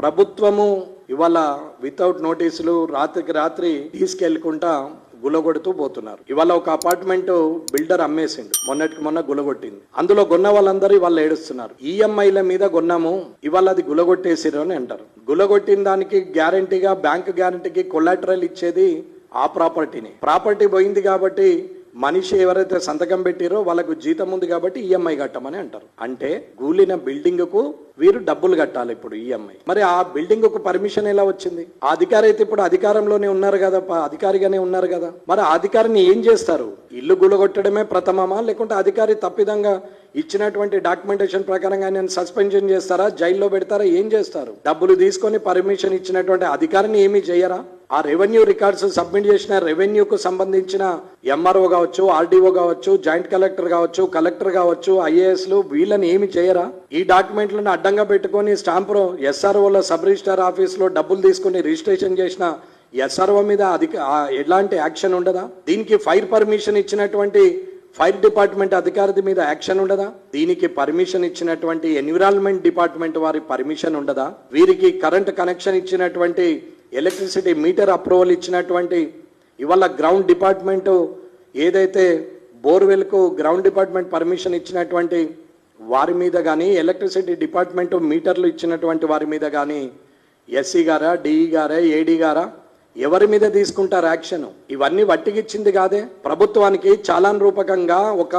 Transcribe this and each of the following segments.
ప్రభుత్వము ఇవాళ వితౌట్ నోటీసులు రాత్రికి రాత్రి తీసుకెళ్ళకుండా గులగొడుతూ పోతున్నారు. ఇవాళ ఒక అపార్ట్మెంట్ బిల్డర్ అమ్మేసిండు. మొన్నటికి మొన్న గులగొట్టింది. అందులో కొన్న వాళ్ళందరూ ఇవాళ ఏడుస్తున్నారు. ఈఎంఐల మీద కొన్నాము ఇవాళ అది గులగొట్టేసిరు అని అంటారు. గులగొట్టిన దానికి గ్యారంటీగా బ్యాంక్ గ్యారంటీకి కొలాటరల్ ఇచ్చేది ఆ ప్రాపర్టీని ప్రాపర్టీ పోయింది కాబట్టి మనిషి ఎవరైతే సంతకం పెట్టిరో వాళ్ళకు జీతం ఉంది కాబట్టి ఈఎంఐ కట్టమని అంటారు. అంటే కూలిన బిల్డింగ్కు వీరు డబ్బులు కట్టాలి ఇప్పుడు ఈఎంఐ మరి ఆ బిల్డింగ్కు పర్మిషన్ ఎలా వచ్చింది? ఆ అధికారి అయితే ఇప్పుడు అధికారంలోనే ఉన్నారు కదా అధికారిగానే ఉన్నారు కదా. మరి ఆ అధికారిని ఏం చేస్తారు? ఇల్లు గులగొట్టడమే ప్రథమమా? లేకుంటే అధికారి తప్పిదంగా ఇచ్చినటువంటి డాక్యుమెంటేషన్ ప్రకారంగా ఆయన సస్పెన్షన్ చేస్తారా? జైల్లో పెడతారా? ఏం చేస్తారు? డబ్బులు తీసుకొని పర్మిషన్ ఇచ్చినటువంటి అధికారిని ఏమీ చేయరా? ఆ రెవెన్యూ రికార్డ్స్ సబ్మిట్ చేసిన రెవెన్యూకు సంబంధించిన ఎంఆర్ఓ కావచ్చు ఆర్డీఓ కావచ్చు జాయింట్ కలెక్టర్ కావచ్చు కలెక్టర్ కావచ్చు ఐఏఎస్లు వీళ్ళని ఏమి చేయరా? ఈ డాక్యుమెంట్లను అడ్డంగా పెట్టుకొని స్టాంపు ఎస్ఆర్ఓల సబ్ రిజిస్టార్ ఆఫీస్లో డబ్బులు తీసుకుని రిజిస్ట్రేషన్ చేసిన ఎస్ఆర్ఓ మీద అధిక ఎలాంటి యాక్షన్ ఉండదా? దీనికి ఫైర్ పర్మిషన్ ఇచ్చినటువంటి ఫైర్ డిపార్ట్మెంట్ అధికారి మీద యాక్షన్ ఉండదా? దీనికి పర్మిషన్ ఇచ్చినటువంటి ఎన్విరాన్మెంట్ డిపార్ట్మెంట్ వారి పర్మిషన్ ఉండదా? వీరికి కరెంట్ కనెక్షన్ ఇచ్చినటువంటి ఎలక్ట్రిసిటీ మీటర్ అప్రూవల్ ఇచ్చినటువంటి ఇవాళ గ్రౌండ్ డిపార్ట్మెంటు ఏదైతే బోర్వెల్కు గ్రౌండ్ డిపార్ట్మెంట్ పర్మిషన్ ఇచ్చినటువంటి వారి మీద కానీ ఎలక్ట్రిసిటీ డిపార్ట్మెంట్ మీటర్లు ఇచ్చినటువంటి వారి మీద కానీ ఎస్సీ గారా డిఈ గారా ఏడీ గారా ఎవరి మీద తీసుకుంటారు యాక్షన్? ఇవన్నీ వట్టికిచ్చింది కాదే. ప్రభుత్వానికి చాలా రూపకంగా ఒక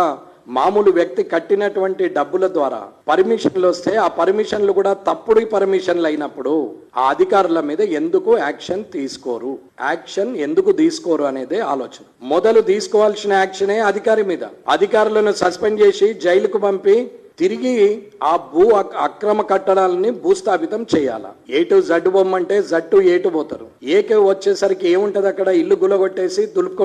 మామూలు వ్యక్తి కట్టినటువంటి డబ్బుల ద్వారా పర్మిషన్లు వస్తే ఆ పర్మిషన్లు కూడా తప్పుడు పర్మిషన్లు అయినప్పుడు ఆ అధికారుల మీద ఎందుకు యాక్షన్ తీసుకోరు? యాక్షన్ ఎందుకు తీసుకోరు అనేదే ఆలోచన. మొదలు తీసుకోవాల్సిన యాక్షనే అధికారి మీద. అధికారులను సస్పెండ్ చేసి జైలుకు పంపి తిరిగి ఆ భూ అక్రమ కట్టడాలని భూస్థాపితం చేయాల? ఏ టు జడ్ బొమ్మంటే జట్టు ఏటు పోతారు. ఏకే వచ్చేసరికి ఏముంటది అక్కడ ఇల్లు గులగొట్టేసి దులుపుకుంటారు.